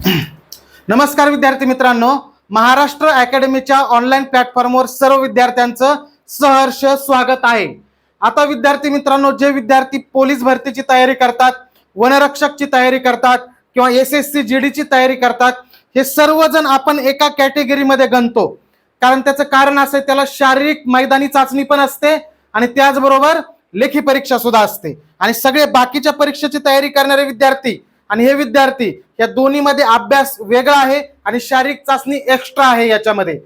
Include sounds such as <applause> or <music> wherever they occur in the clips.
नमस्कार विद्यार्थी मित्रांनो. महाराष्ट्र अकॅडमीच्या ऑनलाईन प्लॅटफॉर्मवर सर्व विद्यार्थ्यांचं सहर्ष स्वागत आहे. आता विद्यार्थी मित्रांनो जे विद्यार्थी पोलीस भरतीची तयारी करतात वनरक्षकची तयारी करतात किंवा एस एस सी जी ची तयारी करतात हे सर्वजण आपण एका कॅटेगरीमध्ये गणतो. कारण त्याचं कारण असं त्याला शारीरिक मैदानी चाचणी पण असते आणि त्याचबरोबर लेखी परीक्षा सुद्धा असते. आणि सगळे बाकीच्या परीक्षेची तयारी करणारे विद्यार्थी आणि हे विद्यार्थी या दोन्हीमध्ये अभ्यास वेगळा आहे आणि शारीरिक चाचणी एक्स्ट्रा आहे याच्यामध्ये.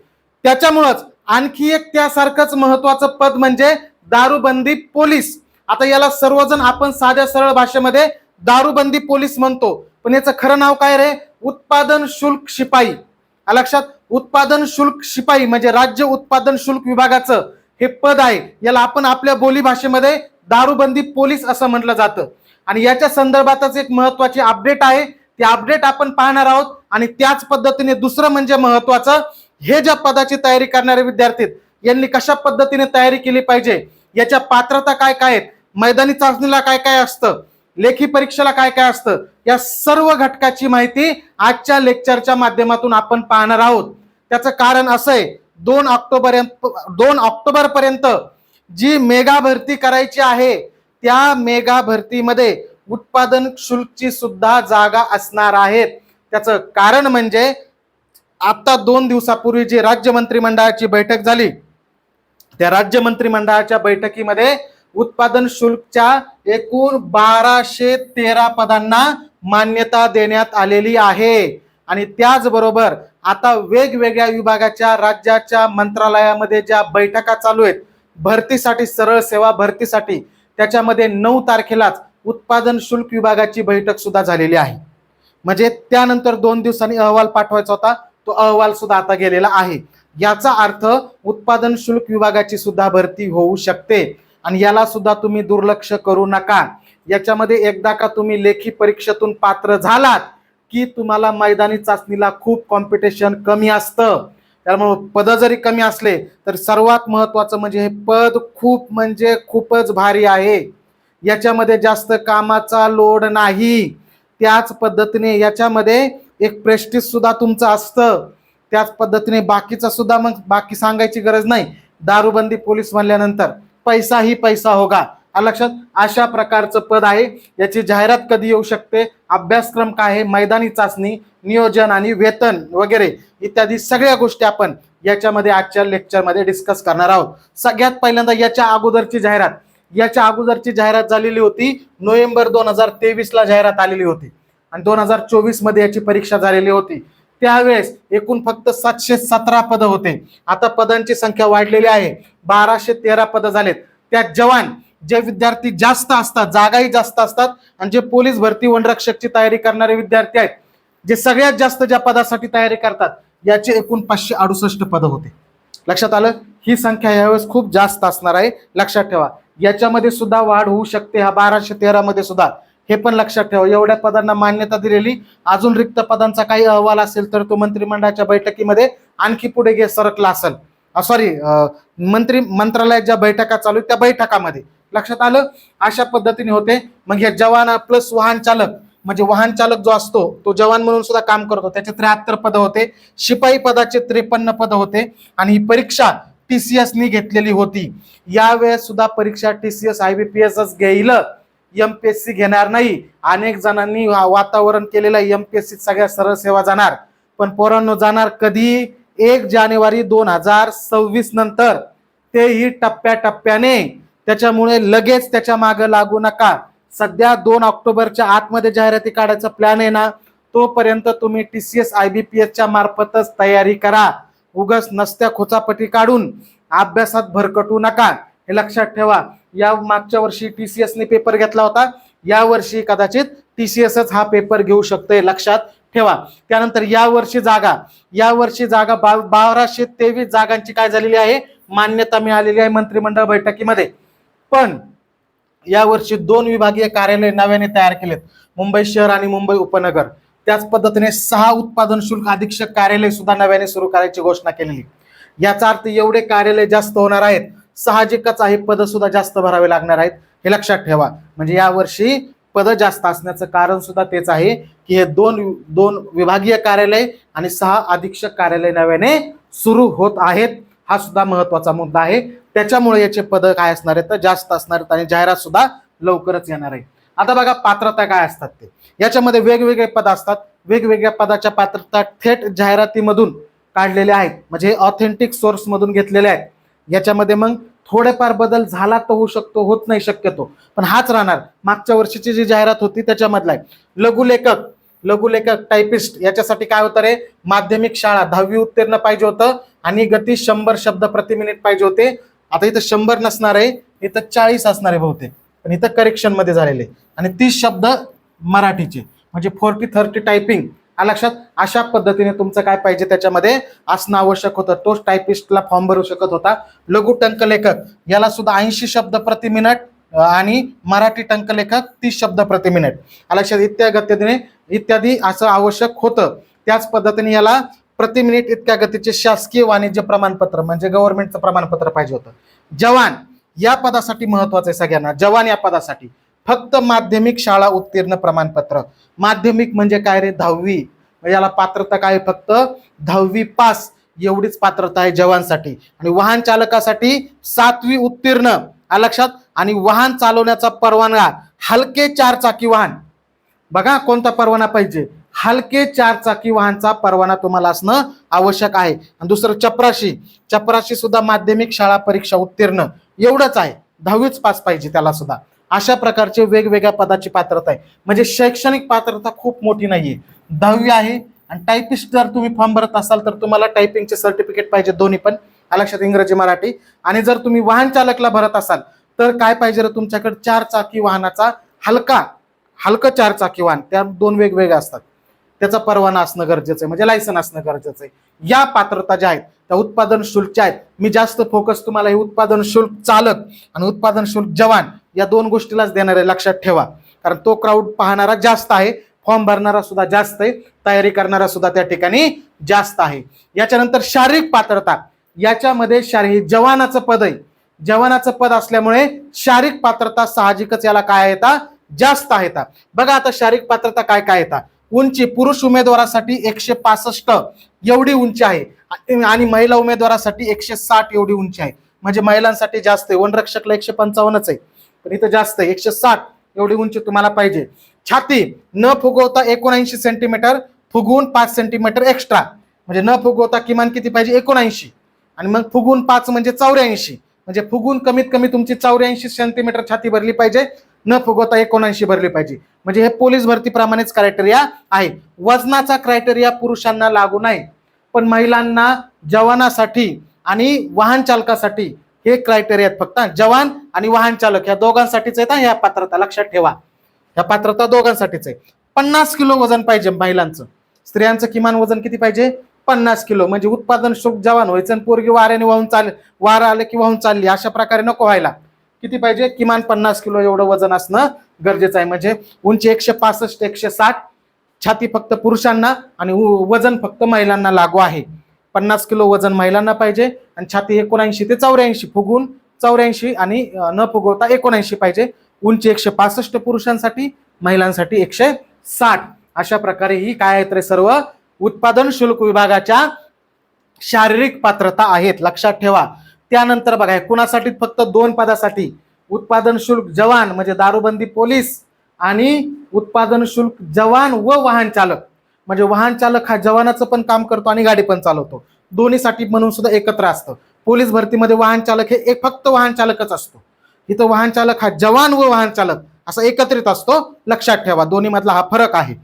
त्याच्यामुळंच आणखी एक त्यासारखंच महत्वाचं पद म्हणजे दारूबंदी पोलीस. आता याला सर्वजण आपण साध्या सरळ भाषेमध्ये दारूबंदी पोलीस म्हणतो. पण याचं खरं नाव काय रे? उत्पादन शुल्क शिपाई. लक्षात? उत्पादन शुल्क शिपाई म्हणजे राज्य उत्पादन शुल्क विभागाचं हे पद आहे. याला आपण आपल्या बोली भाषेमध्ये दारूबंदी पोलीस असं म्हटलं जातं. आणि याच्या संदर्भातच एक महत्वाची अपडेट आहे. ती अपडेट आपण पाहणार आहोत आणि त्याच पद्धतीने दुसरं म्हणजे महत्वाचं हे ज्या पदाची तयारी करणारे विद्यार्थी यांनी कशा पद्धतीने तयारी केली पाहिजे याच्या पात्रता काय काय आहेत मैदानी चाचणीला काय काय असतं लेखी परीक्षेला काय काय असतं या सर्व घटकाची माहिती आजच्या लेक्चरच्या माध्यमातून आपण पाहणार आहोत. त्याचं कारण असं आहे दोन ऑक्टोबर दोन ऑक्टोबर पर्यंत जी मेगा भरती करायची आहे त्या मेगा भरतीमध्ये उत्पादन शुल्कची सुद्धा जागा असणार आहेत त्याचं कारण म्हणजे आता दोन दिवसापूर्वी जी राज्य मंत्रिमंडळाची बैठक झाली त्या राज्य मंत्रिमंडळाच्या बैठकीमध्ये उत्पादन शुल्कच्या एकूण बाराशे तेरा पदांना मान्यता देण्यात आलेली आहे. आणि त्याचबरोबर आता वेगवेगळ्या विभागाच्या राज्याच्या मंत्रालयामध्ये ज्या बैठका चालू आहेत भरतीसाठी सरळ सेवा भरतीसाठी त्याच्यामध्ये नऊ तारखेलाच उत्पादन शुल्क विभागाची बैठक सुद्धा झालेली आहे. म्हणजे त्यानंतर दोन दिवसांनी अहवाल पाठवायचा होता तो अहवाल सुद्धा आता गेलेला आहे. याचा अर्थ उत्पादन शुल्क विभागाची सुद्धा भरती होऊ शकते आणि याला सुद्धा तुम्ही दुर्लक्ष करू नका. याच्यामध्ये एकदा का तुम्ही लेखी परीक्षेतून पात्र झालात की तुम्हाला मैदानी चाचणीला खूप कॉम्पिटिशन कमी असतं. त्यामुळे पदं जरी कमी असले तर सर्वात महत्त्वाचं म्हणजे हे पद खूप म्हणजे खूपच भारी आहे. याच्यामध्ये जास्त कामाचा लोड नाही. त्याच पद्धतीने याच्यामध्ये एक प्रेस्टिज सुद्धा तुमचं असतं. त्याच पद्धतीने बाकीचा सुद्धा मग बाकी सांगायची गरज नाही. दारूबंदी पोलीस म्हणल्यानंतर पैसाही पैसा होगा. लक्षात अशा प्रकारचं पद आहे. याची जाहिरात कधी येऊ शकते? अभ्यासक्रम काय आहे? मैदानी चाचणी नियोजन आणि वेतन वगैरे इत्यादी सगळ्या गोष्टी आपण याच्यामध्ये आजच्या लेक्चरमध्ये डिस्कस करणार आहोत. सगळ्यात पहिल्यांदा याच्या अगोदरची जाहिरात. याच्या अगोदरची जाहिरात झालेली होती. नोव्हेंबर दोन हजार तेवीसला जाहिरात आलेली होती. आणि दोन हजार चोवीसमध्ये याची परीक्षा झालेली होती. त्यावेळेस एकूण फक्त सातशे सतरा पदं होते. आता पदांची संख्या वाढलेली आहे. बाराशे तेरा पदं झालेत. त्यात जवान जे विद्यार्थी जास्त असतात जागाही जास्त असतात आणि जे पोलीस भरती वनरक्षकची तयारी करणारे विद्यार्थी आहेत जे सगळ्यात जास्त ज्या पदासाठी तयारी करतात याचे एकूण पाचशे अडुसष्ट पदं होते. लक्षात आलं? ही संख्या यावेळेस खूप जास्त असणार आहे. लक्षात ठेवा. याच्यामध्ये सुद्धा वाढ होऊ शकते हा बाराशे तेरा मध्ये सुद्धा. हे पण लक्षात ठेवा. एवढ्या पदांना मान्यता दिलेली. अजून रिक्त पदांचा काही अहवाल असेल तर तो मंत्रिमंडळाच्या बैठकीमध्ये आणखी पुढे गे सरकला असेल. सॉरी मंत्री मंत्रालयात ज्या बैठका चालू त्या बैठकामध्ये. लक्षात आलं? अशा पद्धतीने होते. मग हे जवान प्लस वाहन चालक म्हणजे वाहन चालक जो असतो तो जवान म्हणून सुद्धा काम करतो. त्याचे त्र्याहत्तर पद होते. शिपाई पदाचे त्रेपन्न पद होते. आणि ही परीक्षा टीसीएस नी घेतलेली होती. यावेळेस सुद्धा परीक्षा टीसीएस एसच घेईल. सी घेणार नाही. अनेक जणांनी वा- वातावरण केलेलं यम पी एस सी सगळ्या सरळ सेवा जाणार. पण पोरांनो जाणार कधी? एक जानेवारी दोन हजार सव्वीस नंतर. तेही टप्प्याटप्प्याने. त्याच्यामुळे लगेच त्याच्यामागे लागू नका. सध्या दोन ऑक्टोबरच्या आतमध्ये जाहिराती काढायचा प्लॅन आहे ना तोपर्यंत तुम्ही T C S I B P एसच्या मार्फतच तयारी करा. उगस नसत्या खोचापटी काढून अभ्यासात भरकटू नका. हे लक्षात ठेवा. या मागच्या वर्षी टी सी एसने पेपर घेतला होता. या वर्षी कदाचित टी सी एसच हा पेपर घेऊ शकतोय लक्षात ठेवा. त्यानंतर या वर्षी जागा. या वर्षी जागा बा बाराशे तेवीस जागांची काय झालेली आहे? मान्यता मिळालेली आहे मंत्रिमंडळ बैठकीमध्ये. पण यावर्षी दोन विभागीय कार्यालय नव्याने तयार केलेत. मुंबई शहर आणि मुंबई उपनगर. त्याच पद्धतीने सहा उत्पादन शुल्क अधीक्षक कार्यालय सुद्धा नव्याने सुरू करायची घोषणा केलेली. याचा अर्थ एवढे कार्यालय जास्त होणार आहेत साहजिकच आहे पद सुद्धा जास्त भरावे लागणार आहेत हे लक्षात ठेवा. म्हणजे यावर्षी पद पदं जास्त असण्याचं कारण सुद्धा तेच आहे की हे दोन दोन विभागीय कार्यालय आणि सहा अधीक्षक कार्यालय नव्याने सुरू होत आहेत हा सुद्धा महत्त्वाचा मुद्दा आहे. त्याच्यामुळे याचे पद काय असणार आहेत? तर जास्त असणार आहेत आणि जाहिरात सुद्धा लवकरच येणार आहे. आता बघा पात्रता काय असतात ते. याच्यामध्ये वेगवेगळे पद असतात. वेगवेगळ्या पदाच्या पात्रता थेट जाहिरातीमधून काढलेल्या आहेत. म्हणजे ऑथेंटिक सोर्स मधून घेतलेले आहेत. याच्यामध्ये मग थोडेफार बदल झाला तर होऊ शकतो होत नाही शक्यतो. पण हाच राहणार. मागच्या वर्षीची जी जाहिरात होती त्याच्यामधला आहे. लघुलेखक लघुलेखक टायपिस्ट याच्यासाठी काय होतं रे? माध्यमिक शाळा दहावी उत्तीर्ण पाहिजे होतं आणि गती शंभर शब्द प्रति मिनिट पाहिजे होते. आता इथं शंभर नसणार आहे इथं चाळीस असणार आहे बहुतेक. पण इथं करेक्शनमध्ये झालेले आणि तीस शब्द मराठीचे. म्हणजे फोर्टी थर्टी टायपिंग लक्षात अशा पद्धतीने तुमचं काय पाहिजे त्याच्यामध्ये? असणं आवश्यक होतं. तोच टायपिस्टला फॉर्म भरू शकत होता. लघु टंकलेखक. याला सुद्धा ऐंशी शब्द प्रति मिनिट आणि मराठी टंकलेखक तीस शब्द प्रति मिनिट लक्षात इत्या गतीने इत्यादी असं आवश्यक होतं. त्याच पद्धतीने याला प्रति मिनिट इतक्या गतीचे शासकीय वाणिज्य प्रमाणपत्र म्हणजे गव्हर्नमेंटचं प्रमाणपत्र पाहिजे होतं. जवान या पदासाठी महत्वाचं आहे सगळ्यांना. जवान या पदासाठी. फक्त माध्यमिक शाळा उत्तीर्ण प्रमाणपत्र. माध्यमिक म्हणजे काय रे? दहावी. याला पात्रता काय? फक्त दहावी पास. एवढीच पात्रता आहे जवानसाठी. आणि वाहन चालकासाठी सातवी उत्तीर्ण. लक्षात? आणि वाहन चालवण्याचा परवाना. हलके चार चाकी वाहन. बघा कोणता परवाना पाहिजे. हलके चार चाकी वाहनचा परवाना तुम्हाला असणं आवश्यक आहे. आणि दुसरं चपराशी. चपराशी सुद्धा माध्यमिक शाळा परीक्षा उत्तीर्ण. एवढंच आहे. दहावीच पास पाहिजे त्याला सुद्धा. अशा प्रकारचे वेगवेगळ्या पदाची पात्रता आहे. म्हणजे शैक्षणिक पात्रता खूप मोठी नाहीये. दहावी आहे आणि टायपिस्ट जर तुम्ही फॉर्म भरत असाल तर तुम्हाला टायपिंगचे सर्टिफिकेट पाहिजे दोन्ही पण. लक्षात इंग्रजी मराठी. आणि जर तुम्ही वाहन चालकला भरत असाल तर काय पाहिजे रे तुमच्याकडे? चार चाकी वाहनाचा हलका हलकं चार चाकी वाहन. त्या दोन वेगवेगळ्या असतात. त्याचा परवाना असणं गरजेचं आहे. म्हणजे लायसन असणं गरजेचं आहे. या पात्रता ज्या आहेत त्या उत्पादन शुल्कच्या आहेत. मी जास्त फोकस तुम्हाला हे उत्पादन शुल्क चालक आणि उत्पादन शुल्क जवान या दोन गोष्टीलाच देणार आहे. लक्षात ठेवा. कारण तो क्राऊड पाहणारा जास्त आहे फॉर्म भरणारा सुद्धा जास्त आहे तयारी करणारा सुद्धा त्या ठिकाणी जास्त आहे. याच्यानंतर शारीरिक पात्रता. याच्यामध्ये शारीरिक जवानाचं पद आहे. जवानाचं पद असल्यामुळे शारीरिक पात्रता साहजिकच याला काय येतात जास्त आहेत बघा आता शारीरिक पात्रता काय काय येतात उंची पुरुष उमेदवारासाठी एकशे पासष्ट एवढी उंची आहे. आणि- महिला उमेदवारासाठी एकशे साठ एवढी उंची आहे. म्हणजे महिलांसाठी जास्त आहे. वनरक्षकला एकशे पंचावन्नच आहे. पण इथं जास्त आहे. एकशे साठ एवढी उंची तुम्हाला पाहिजे. छाती न फुगवता एकोणऐंशी सेंटीमीटर फुगवून पाच सेंटीमीटर एक्स्ट्रा म्हणजे न फुगवता किमान किती पाहिजे? एकोणऐंशी. आणि मग फुगून पाच म्हणजे चौऱ्याऐंशी. म्हणजे फुगून कमीत कमी तुमची चौऱ्याऐंशी सेंटीमीटर छाती भरली पाहिजे. न फुगवता एकोणऐंशी भरली पाहिजे. म्हणजे हे पोलीस भरतीप्रमाणेच क्रायटेरिया आहे. वजनाचा क्रायटेरिया पुरुषांना लागू नाही. पण महिलांना जवानासाठी आणि वाहन चालकासाठी हे क्रायटेरिया फक्त. जवान आणि वाहन चालक या दोघांसाठीच आहेत ह्या पात्रता लक्षात ठेवा. ह्या पात्रता दोघांसाठीच आहे. पन्नास किलो वजन पाहिजे महिलांचं. स्त्रियांचं किमान वजन किती पाहिजे? पन्नास किलो. म्हणजे उत्पादन शुल्क जवान व्हायचं पोरगी वाऱ्याने वाहून चाल वारा आलं की वाहून चालली. अशा प्रकारे नको व्हायला. किती पाहिजे? किमान पन्नास किलो एवढं वजन असणं गरजेचं आहे. म्हणजे उंची एकशे पासष्ट एकशे साठ छाती फक्त पुरुषांना आणि उ- वजन फक्त महिलांना लागू आहे. पन्नास किलो वजन महिलांना पाहिजे आणि छाती एकोणऐंशी ते चौऱ्याऐंशी फुगून चौऱ्याऐंशी आणि न फुगवता एकोणऐंशी पाहिजे. उंची एकशे पासष्ट पुरुषांसाठी महिलांसाठी एकशे साठ. अशा प्रकारे ही काय आहेत रे सर्व? उत्पादन शुल्क विभागाच्या शारीरिक पात्रता आहेत. लक्षात ठेवा. त्यानंतर बघा कुणासाठी? फक्त दोन पदासाठी. उत्पादन शुल्क जवान म्हणजे दारूबंदी पोलीस आणि उत्पादन शुल्क जवान व वाहन चालक. म्हणजे वाहन चालक हा जवानाचं पण काम करतो आणि गाडी पण चालवतो. दोन्हीसाठी म्हणून सुद्धा एकत्र असतं. पोलीस भरतीमध्ये वाहन चालक हे एक फक्त वाहन चालकच असतो. इथं वाहन चालक हा जवान व वाहन चालक असा एकत्रित असतो. लक्षात ठेवा दोन्ही मधला हा फरक आहे.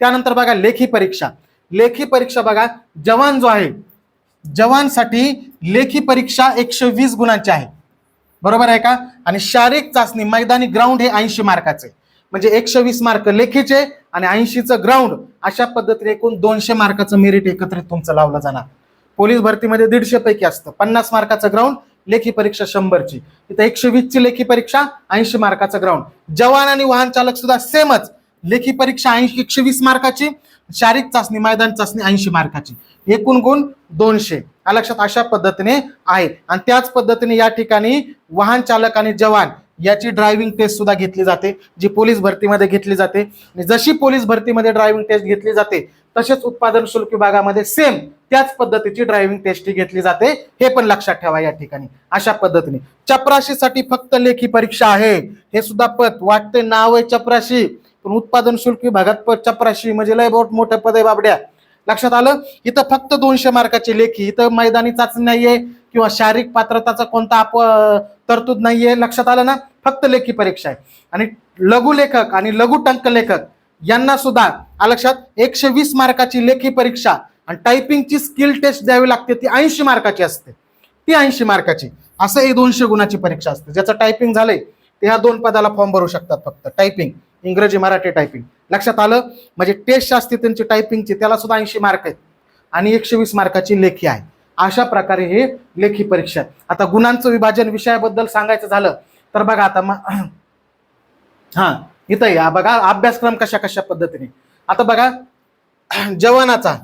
त्यानंतर बघा लेखी परीक्षा. लेखी परीक्षा बघा जवान जो आहे जवानसाठी लेखी परीक्षा एकशे वीस गुणांची आहे. बरोबर आहे का? आणि शारीरिक चाचणी मैदानी ग्राउंड हे ऐंशी मार्काचे. म्हणजे एकशे वीस मार्क लेखीचे आणि ऐंशीचं ग्राउंड अशा पद्धतीने एकूण दोनशे मार्काचं मेरिट एकत्रित तुमचं लावलं जाणार. पोलीस भरतीमध्ये दीडशे पैकी असतं. पन्नास मार्काचं ग्राउंड लेखी परीक्षा शंभरची. इथं एकशे वीसची लेखी परीक्षा ऐंशी मार्काचं ग्राउंड जवान आणि वाहन चालक सुद्धा सेमच. लेखी परीक्षा ऐंशी एकशे वीस मार्काची. शारीरिक चाचणी मैदान चाचणी ऐंशी मार्काची. एकूण गुण दोनशे. या लक्षात अशा पद्धतीने आहे. आणि त्याच पद्धतीने या ठिकाणी वाहन चालक आणि जवान याची ड्रायव्हिंग टेस्ट सुद्धा घेतली जाते जी पोलीस भरतीमध्ये घेतली जाते. आणि जशी पोलीस भरतीमध्ये ड्रायव्हिंग टेस्ट घेतली जाते तसेच उत्पादन शुल्क विभागामध्ये सेम त्याच पद्धतीची ड्रायव्हिंग टेस्ट ही घेतली जाते. हे पण लक्षात ठेवा या ठिकाणी. अशा पद्धतीने. चपराशीसाठी फक्त लेखी परीक्षा आहे. हे सुद्धा पद वाटते नाव आहे चपराशी. पण उत्पादन शुल्क विभागात चपराशी म्हणजे लय बहुत मोठं पद आहे बाबड्या. लक्षात आलं? इथं फक्त दोनशे मार्काची लेखी इथं मैदानी चाचणी नाहीये किंवा शारीरिक पात्रताचा कोणता आप तरतूद नाहीये. लक्षात आलं ना? फक्त लेखी परीक्षा आहे. आणि लघुलेखक आणि लघु टंक लेखक यांना सुद्धा आ लक्षात? एकशे वीस मार्काची लेखी परीक्षा आणि टायपिंगची स्किल टेस्ट द्यावी लागते ती ऐंशी मार्काची असते. ती ऐंशी मार्काची. असं हे दोनशे गुणाची परीक्षा असते. ज्याचं टायपिंग झालंय ते ह्या दोन पदाला फॉर्म भरू शकतात फक्त टायपिंग इंग्रजी मराठी टायपिंग लक्षात आलं? म्हणजे टेस्ट असते त्यांची टायपिंगची त्याला सुद्धा ऐंशी मार्क आहेत. आणि एकशे वीस मार्काची लेखी आहे. अशा प्रकारे हे लेखी परीक्षा आहे. आता गुणांचं विभाजन विषयाबद्दल सांगायचं झालं तर बघा आता मग <clears throat> हां इथं या बघा अभ्यासक्रम कशा कशा पद्धतीने. आता बघा <clears throat> जवानाचा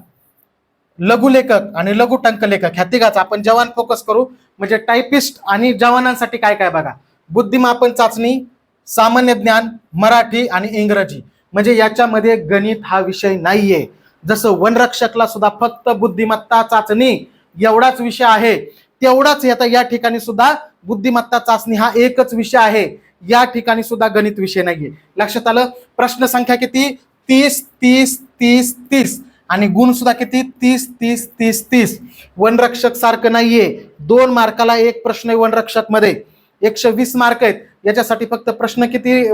लघुलेखक आणि लघु टंक लेखक ह्या तिघाचा आपण जवान फोकस करू. म्हणजे टायपिस्ट आणि जवानांसाठी काय काय बघा? बुद्धिमापन चाचणी सामान्य ज्ञान मराठी आणि इंग्रजी. म्हणजे याच्यामध्ये गणित हा विषय नाहीये. जसं वनरक्षकला सुद्धा फक्त बुद्धिमत्ता चाचणी एवढाच विषय आहे. तेवढाच आता या ठिकाणी सुद्धा बुद्धिमत्ता चाचणी हा एकच विषय आहे. या ठिकाणी सुद्धा गणित विषय नाहीये. लक्षात आलं? प्रश्न संख्या किती? तीस तीस तीस तीस. आणि गुण सुद्धा किती? तीस तीस तीस तीस. वनरक्षक सारखं नाहीये. दोन मार्काला एक प्रश्न आहे वनरक्षकमध्ये एकशे वीस मार्क आहेत. याच्यासाठी फक्त प्रश्न किती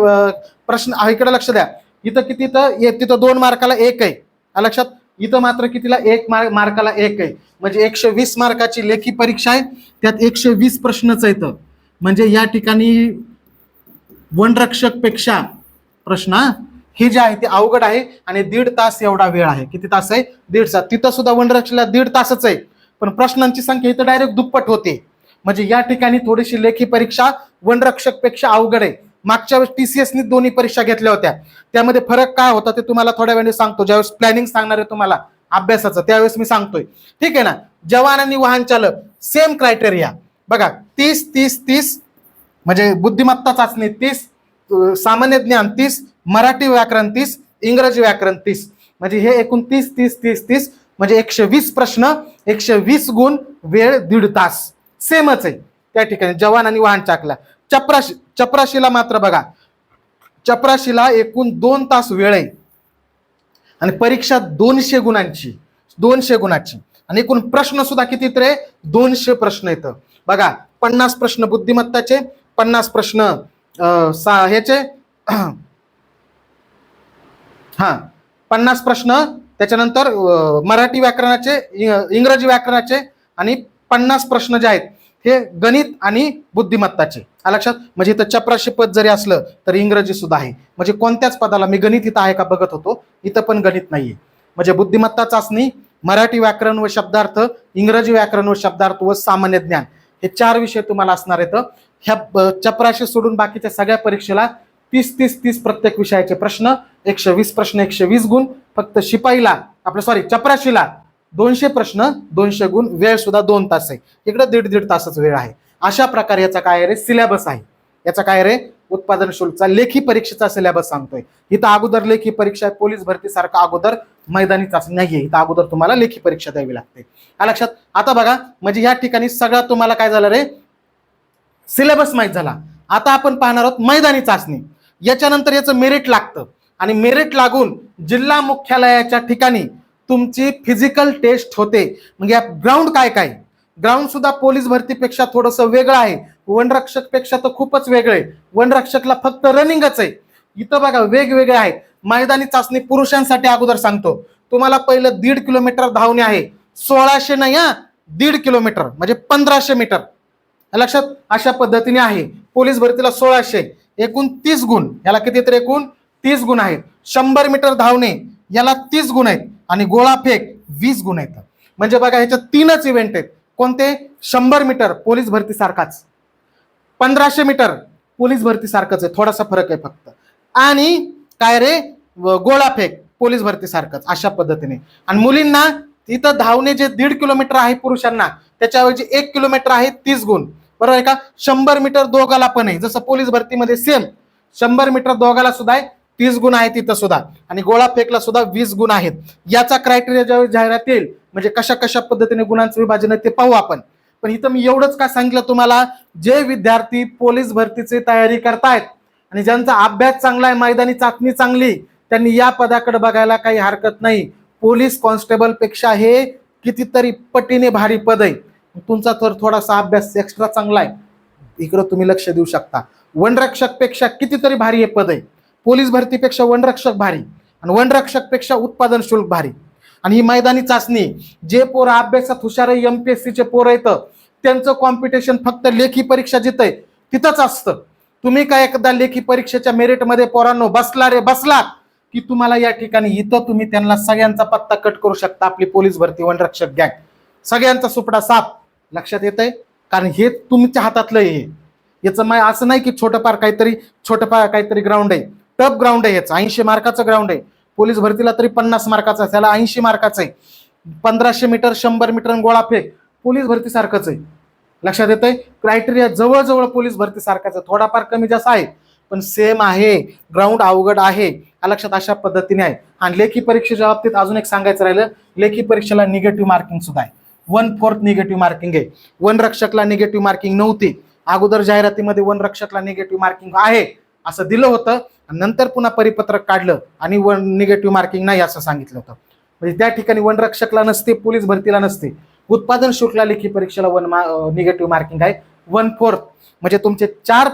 प्रश्न इकडे लक्ष द्या. इथं किती तर ये- तिथं दोन मार्काला एक आहे. लक्षात? इथं मात्र कितीला? एक मार्क मार्काला एक आहे. म्हणजे एकशे वीस मार्काची लेखी परीक्षा आहे. त्यात एकशे वीस प्रश्नच आहेत. म्हणजे या ठिकाणी वनरक्षकपेक्षा प्रश्न हे जे आहे ते अवघड आहे आणि दीड तास एवढा वेळ आहे. किती तास आहे? दीड तास तिथं सुद्धा वनरक्षकला दीड तासच आहे. पण प्रश्नांची संख्या इथं डायरेक्ट दुप्पट होते. म्हणजे या ठिकाणी थोडीशी लेखी परीक्षा वनरक्षकपेक्षा अवघड आहे. मागच्या वेळेस टीसीएसनी दोन्ही परीक्षा घेतल्या होत्या. त्यामध्ये फरक काय होता ते तुम्हाला थोड्या वेळाने सांगतो. ज्यावेळेस प्लॅनिंग सांगणार आहे तुम्हाला अभ्यासाचं त्यावेळेस मी सांगतोय. ठीक आहे ना? जवान आणि वाहन चालक सेम क्रायटेरिया बघा तीस तीस तीस म्हणजे बुद्धिमत्ता चाचणी तीस सामान्य ज्ञान तीस मराठी व्याकरण तीस इंग्रजी व्याकरण तीस. म्हणजे हे एकूण तीस तीस तीस तीस म्हणजे एकशे वीस प्रश्न एकशे वीस गुण वेळ दीड तास. सेमच आहे. त्या ठिकाणी जवान आणि वाहन चाकला चपराशी चपराशीला मात्र बघा. चपराशीला एकूण दोन तास वेळ आहे. आणि परीक्षा दोनशे गुणांची दोनशे गुणाची. आणि एकूण प्रश्न सुद्धा किती तर दोनशे प्रश्न येतं बघा पन्नास प्रश्न बुद्धिमत्ताचे पन्नास प्रश्न सा ह्याचे. <clears throat> हा पन्नास प्रश्न त्याच्यानंतर मराठी व्याकरणाचे इंग्रजी व्याकरणाचे आणि पन्नास प्रश्न जे आहेत हे गणित आणि बुद्धिमत्ताचे. लक्षात? म्हणजे इथं चपराशी पद जरी असलं तर इंग्रजी सुद्धा आहे. म्हणजे कोणत्याच पदाला मी गणित इथं आहे का बघत होतो इथं पण गणित नाहीये. म्हणजे बुद्धिमत्ता चाचणी मराठी व्याकरण व शब्दार्थ इंग्रजी व्याकरण व शब्दार्थ व सामान्य ज्ञान हे चार विषय तुम्हाला असणार आहेत. ह्या ब- चपराशी सोडून बाकीच्या सगळ्या परीक्षेला तीस तीस तीस प्रत्येक विषयाचे प्रश्न एकशे वीस प्रश्न एकशे वीस गुण फक्त शिपाईला आपलं सॉरी चपराशीला दोनशे प्रश्न दोनशे गुण वेळ सुद्धा दोन तास आहे. इकडे दीड दीड तासच वेळ आहे. अशा प्रकारे याचा काय रे सिलेबस आहे. याचा काय रे उत्पादन शुल्कचा लेखी परीक्षेचा सिलेबस सांगतोय. इथं अगोदर लेखी परीक्षा आहे पोलीस भरतीसारखा अगोदर मैदानी चाचणी नाहीये. इथं अगोदर तुम्हाला लेखी परीक्षा द्यावी लागते. या लक्षात? आता बघा म्हणजे या ठिकाणी सगळा तुम्हाला काय झालं रे? सिलेबस माहीत झाला. आता आपण पाहणार आहोत मैदानी चाचणी. याच्यानंतर याचं मेरिट लागतं. आणि मेरिट लागून जिल्हा मुख्यालयाच्या ठिकाणी तुमची फिजिकल टेस्ट होते. म्हणजे ग्राउंड काय काय? ग्राउंड सुद्धा पोलीस भरतीपेक्षा थोडंसं वेगळं आहे. वनरक्षकपेक्षा तर खूपच वेगळं. आहे वनरक्षकला फक्त रनिंगच आहे. इथं बघा वेगवेगळे आहेत. मैदानी चाचणी पुरुषांसाठी अगोदर सांगतो. तुम्हाला पहिलं दीड किलोमीटर धावणे आहे. सोळाशे नाही हा? दीड किलोमीटर म्हणजे पंधराशे मीटर. लक्षात? अशा पद्धतीने आहे. पोलीस भरतीला सोळाशे. एकूण तीस गुण. याला किती तर एकूण? तीस गुण आहेत. शंभर मीटर धावणे. याला तीस गुण आहेत. आणि गोळा फेक वीस गुण आहेत म्हणजे बघा ह्याच्यात तीनच इव्हेंट आहेत. कोणते? शंभर मीटर पोलीस भरतीसारखाच पंधराशे मीटर पोलीस भरतीसारखंच आहे. थोडासा फरक आहे फक्त. आणि काय रे? गोळा फेक पोलीस भरतीसारखंच अशा पद्धतीने. आणि मुलींना तिथं धावणे जे दीड किलोमीटर आहे पुरुषांना त्याच्याऐवजी एक किलोमीटर आहे तीस गुण. बरोबर आहे का? शंभर मीटर दोघाला पण आहे. जसं पोलीस भरतीमध्ये सेम शंभर मीटर दोघाला सुद्धा आहे. तीस गुण आहे तिथं सुद्धा. आणि गोळा फेकला सुद्धा वीस गुण आहेत. याचा क्रायटेरिया ज्यावेळी जाहिरात येईल म्हणजे कशा कशा पद्धतीने गुणांचं विभाजन आहे ते पाहू आपण. पण इथं मी एवढंच का सांगितलं तुम्हाला जे विद्यार्थी पोलीस भरतीची तयारी करतायत आणि ज्यांचा अभ्यास चांगला आहे मैदानी चाचणी चांगली त्यांनी या पदाकडे बघायला काही हरकत नाही. पोलीस कॉन्स्टेबलपेक्षा हे कितीतरी पटीने भारी पद आहे. तुमचा तर थोडासा अभ्यास एक्स्ट्रा चांगला आहे. इकडं तुम्ही लक्ष देऊ शकता. वनरक्षकपेक्षा कितीतरी भारी हे पद आहे. पोलीस भरतीपेक्षा वनरक्षक भारी आणि वनरक्षकपेक्षा उत्पादन शुल्क भारी. आणि ही मैदानी चाचणी जे पोरं अभ्यासात हुशार आहे एम पी एस सीचे पोरं येतं त्यांचं कॉम्पिटिशन फक्त लेखी परीक्षा जिथं आहे तिथंच असतं. तुम्ही काय एकदा लेखी परीक्षेच्या मेरिटमध्ये पोरांनो बसला रे बसला की तुम्हाला या ठिकाणी इथं तुम्ही त्यांना सगळ्यांचा पत्ता कट करू शकता आपली पोलीस भरती वनरक्षक गँग सगळ्यांचा सुपडा साप लक्षात येत आहे कारण हे तुमच्या हातातलं हे. याचं माय असं नाही की छोटंफार काहीतरी छोटंफार काहीतरी ग्राउंड आहे. टफ ग्राउंड आहे याचं ऐंशी मार्काचं ग्राउंड आहे. पोलीस भरतीला तरी पन्नास मार्काचं आहे त्याला ऐंशी मार्काचं आहे. पंधराशे मीटर शंभर मीटर गोळा फेक. पोलीस भरतीसारखंच आहे. लक्षात येत आहे क्रायटेरिया जवळजवळ पोलीस भरतीसारखाच आहे. थोडाफार कमी जास्त आहे पण सेम आहे. ग्राउंड अवघड आहे. हा लक्षात अशा पद्धतीने आहे. आणि लेखी परीक्षेच्या बाबतीत अजून एक सांगायचं राहिलं. लेखी परीक्षेला निगेटिव्ह मार्किंग सुद्धा आहे. वन फोर्थ निगेटिव्ह मार्किंग आहे. वन रक्षकला निगेटिव्ह मार्किंग नव्हती. अगोदर जाहिरातीमध्ये वन रक्षकला निगेटिव्ह मार्किंग आहे. असं दिलं होतं. नंतर पुन्हा परिपत्रक काढलं आणि वन निगेटिव्ह मार्किंग नाही असं सांगितलं होतं. म्हणजे त्या ठिकाणी वनरक्षकला नसते पोलीस भरतीला नसते. उत्पादन शुल्कला लेखी परीक्षेला वन निगेटिव्ह मार्किंग आहे. वन फोर्थ म्हणजे तुमचे चार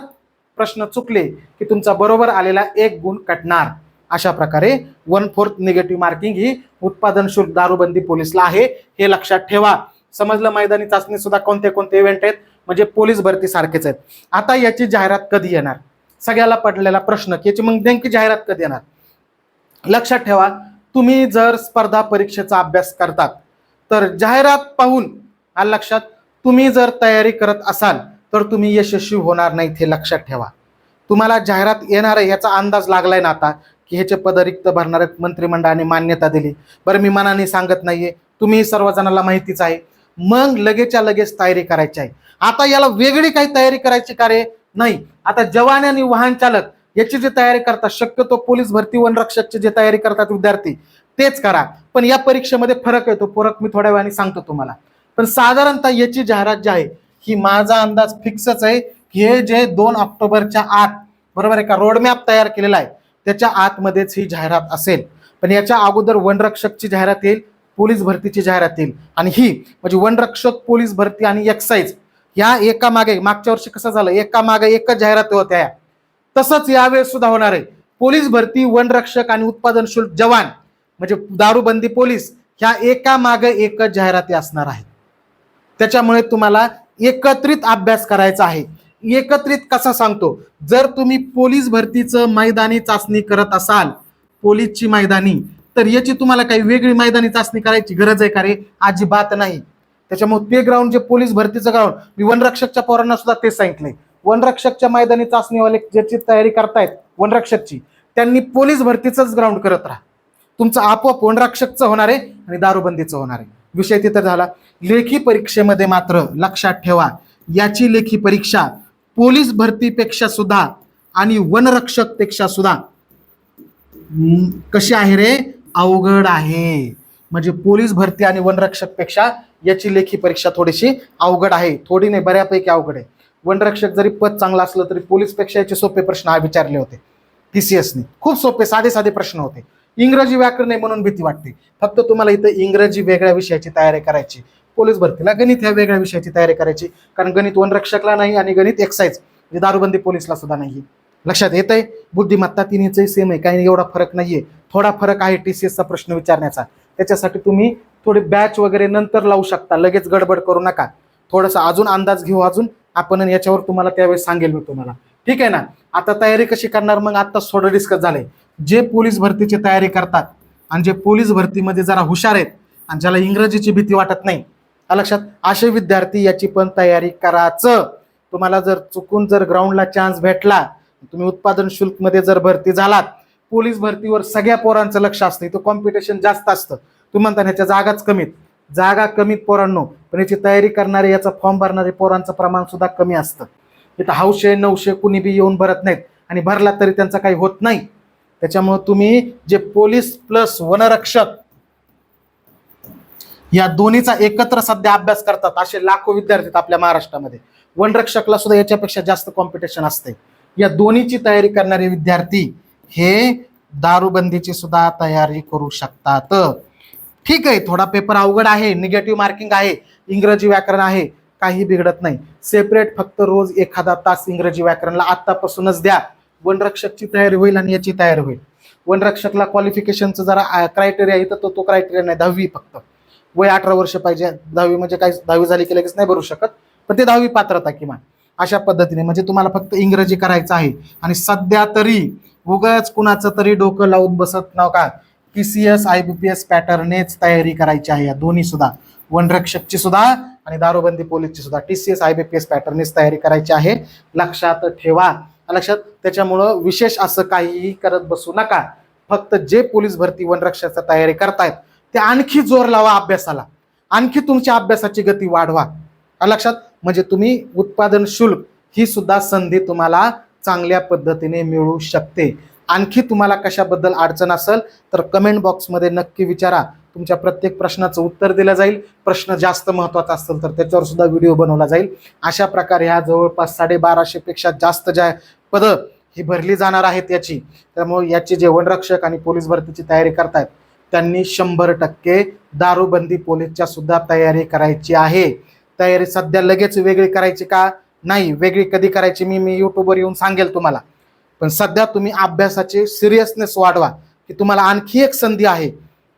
प्रश्न चुकले की तुमचा बरोबर आलेला एक गुण कटणार. अशा प्रकारे वन फोर्थ निगेटिव्ह मार्किंग ही उत्पादन शुल्क दारूबंदी पोलीसला आहे. हे लक्षात ठेवा. समजलं? मैदानी चाचणी सुद्धा कोणते कोणते इव्हेंट आहेत? म्हणजे पोलीस भरती सारखेच आहेत. आता याची जाहिरात कधी येणार? सगळ्याला पडलेला प्रश्न की याची मग नेमकी जाहिरात कधी येणार? लक्षात ठेवा तुम्ही जर स्पर्धा परीक्षेचा अभ्यास करतात तर जाहिरात पाहून आल लक्षात तुम्ही जर तयारी करत असाल तर तुम्ही यशस्वी होणार नाहीत हे लक्षात ठेवा. तुम्हाला जाहिरात येणार आहे याचा अंदाज लागलाय ना आता की ह्याचे पद रिक्त भरणारे मंत्रिमंडळाने मान्यता दिली. बरं मी मनाने सांगत नाहीये तुम्ही सर्वजणांना माहितीच आहे. मग लगेचच्या लगेच तयारी करायची आहे. आता याला वेगळी काही तयारी करायची कार्य नाही. आता जवान आणि वाहन चालक याची जी तयारी करतात शक्यतो पोलीस भरती वनरक्षकची जे तयारी करतात विद्यार्थी तेच करा. पण या परीक्षेमध्ये फरक येतो. फरक मी थोड्या वेळाने सांगतो तुम्हाला. पण साधारणतः याची जाहिरात जी आहे ही माझा अंदाज फिक्सच आहे की हे जे दोन ऑक्टोबरच्या आत बरोबर आहे का रोडमॅप तयार केलेला आहे त्याच्या आतमध्येच ही जाहिरात असेल. पण याच्या अगोदर वनरक्षकची जाहिरात येईल पोलीस भरतीची जाहिरात येईल. आणि ही म्हणजे वनरक्षक पोलीस भरती आणि एक्साईज या एका मागे मागच्या वर्षी कसं झालं? एका मागे एकच जाहिराती होत्या या. तसंच यावेळेस सुद्धा होणार आहे. पोलीस भरती वनरक्षक आणि उत्पादन शुल्क जवान म्हणजे दारूबंदी पोलीस ह्या एका मागे एकच जाहिराती असणार आहेत. त्याच्यामुळे तुम्हाला एकत्रित अभ्यास करायचा आहे. एकत्रित कसा सांगतो? जर तुम्ही पोलीस भरतीचं मैदानी चाचणी करत असाल पोलीसची मैदानी तर याची तुम्हाला काही वेगळी मैदानी चाचणी करायची गरज आहे का रे? अजिबात नाही. त्याच्यामुळे ते ग्राउंड जे पोलीस भरतीचं ग्राउंड मी वनरक्षकच्या पोरांना सुद्धा तेच सांगितले वनरक्षकच्या मैदानी चाचणीवाले ज्याची तयारी करतायत वनरक्षकची त्यांनी पोलीस भरतीचंच ग्राउंड करत राहा. तुमचं आपोआप वनरक्षकचं होणार आहे आणि दारूबंदीचं होणार आहे. विषय तिथं झाला. लेखी परीक्षेमध्ये मात्र लक्षात ठेवा याची लेखी परीक्षा पोलीस भरतीपेक्षा सुद्धा आणि वनरक्षकपेक्षा सुद्धा कशी आहे रे? अवघड आहे. म्हणजे पोलीस भरती आणि वनरक्षकपेक्षा याची लेखी परीक्षा थोडीशी अवघड आहे. थोडी नाही बऱ्यापैकी अवघड आहे. वनरक्षक जरी पद चांगलं असलं तरी पोलीसपेक्षा याचे सोपे प्रश्न हा विचारले होते. टी सी एसने खूप सोपे साधे साधे प्रश्न होते. इंग्रजी व्याकरण आहे म्हणून भीती वाटते. फक्त तुम्हाला इथं इंग्रजी वेगळ्या विषयाची तयारी करायची. पोलीस भरतीला गणित ह्या वेगळ्या विषयाची तयारी करायची. कारण गणित वनरक्षकला नाही आणि गणित एक्साईज म्हणजे दारूबंदी पोलीसला सुद्धा नाही लक्षात येत आहे बुद्धिमत्ता तिन्हीचंही सेम आहे. काही एवढा फरक नाहीये. थोडा फरक आहे टी सी एसचा प्रश्न विचारण्याचा. त्याच्यासाठी तुम्ही थोडी बॅच वगैरे नंतर लावू शकता. लगेच गडबड करू नका. थोडासा अजून अंदाज घेऊ अजून. आपण याच्यावर तुम्हाला त्यावेळेस सांगेल मी तुम्हाला. ठीक आहे ना? आता तयारी कशी करणार? मग आता थोडं डिस्कस झालंय. जे पोलीस भरतीची तयारी करतात आणि जे पोलीस भरतीमध्ये जरा हुशार आहेत आणि ज्याला इंग्रजीची भीती वाटत नाही लक्षात. असे विद्यार्थी याची पण तयारी करायचं तुम्हाला जर चुकून जर ग्राउंडला चान्स भेटला तुम्ही उत्पादन शुल्कमध्ये जर भरती झालात पोलीस भरतीवर सगळ्या पोरांचं लक्ष असतं. इथं कॉम्पिटिशन जास्त असतं. तुम्ही म्हणता ह्याच्या जागाच कमीत. जागा कमीत पोरांनो पण याची तयारी करणारे याचा फॉर्म भरणारे पोरांचं प्रमाण सुद्धा कमी असतं. इथं हौशे नऊशे कुणी बी येऊन भरत नाहीत आणि भरला तरी त्यांचा काही होत नाही. त्याच्यामुळं तुम्ही जे पोलीस प्लस वनरक्षक या दोन्हीचा एकत्र सध्या अभ्यास करतात असे लाखो विद्यार्थी आहेत आपल्या महाराष्ट्रामध्ये. वनरक्षकला सुद्धा याच्यापेक्षा जास्त कॉम्पिटिशन असते या दोन्हीची तयारी करणारे विद्यार्थी हे दारूबंदीची सुद्धा तयारी करू शकतात. ठीक आहे थोडा पेपर अवघड आहे निगेटिव्ह मार्किंग आहे इंग्रजी व्याकरण आहे काही बिघडत नाही. सेपरेट फक्त रोज एखादा तास इंग्रजी व्याकरणला आत्तापासूनच द्या. वनरक्षकची तयारी होईल आणि याची तयारी होईल. वनरक्षकला क्वालिफिकेशनचं जरा क्रायटेरिया इथं तो तो क्रायटेरिया नाही दहावी फक्त. वय अठरा वर्ष पाहिजे. दहावी म्हणजे काय दहावी झाली की लगेच नाही भरू शकत. पण ते दहावी पात्रता किमान. अशा पद्धतीने म्हणजे तुम्हाला फक्त इंग्रजी करायचं आहे. आणि सध्या तरी उगाच कुणाचं तरी डोकं लावून बसत नाव का C S I B P S पॅटर्नेच तयारी करायची आहे. या दोन्ही सुद्धा. वनरक्षकची सुद्धा आणि दारूबंदी पोलीसची सुद्धा. T C S I B P S पॅटर्नेच तयारी करायची आहे. लक्षात ठेवा. लक्षात त्याच्यामुळं विशेष असं काहीही करत बसू नका. फक्त जे पोलीस भरती वनरक्षकाचा तयारी करतायत ते आणखी जोर लावा अभ्यासाला. आणखी तुमच्या अभ्यासाची गती वाढवा. लक्षात म्हणजे तुम्ही उत्पादन शुल्क ही सुद्धा संधी तुम्हाला चांगल्या पद्धतीने मिळू शकते. आणखी तुम्हाला कशाबद्दल अडचण असेल तर कमेंट बॉक्समध्ये नक्की विचारा. तुमच्या प्रत्येक प्रश्नाचं उत्तर दिलं जाईल. प्रश्न जास्त महत्त्वाचा असेल तर त्याच्यावर सुद्धा व्हिडिओ बनवला जाईल. अशा प्रकारे ह्या जवळपास साडेबाराशेपेक्षा जास्त ज्या पदं ही भरली जाणार आहेत याची त्यामुळे याचे जे वनरक्षक आणि पोलीस भरतीची तयारी करतायत त्यांनी शंभर टक्के दारूबंदी पोलीसच्या सुद्धा तयारी करायची आहे. तयारी सध्या लगेच वेगळी करायची का? नाही वेगळी कधी करायची? मी मी यूट्यूबवर येऊन सांगेल तुम्हाला. पण सध्या तुम्ही अभ्यासाचे सिरियसनेस वाढवा की तुम्हाला आणखी एक संधी आहे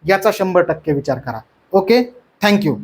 याचा शंभर टक्के विचार करा. Okay thank you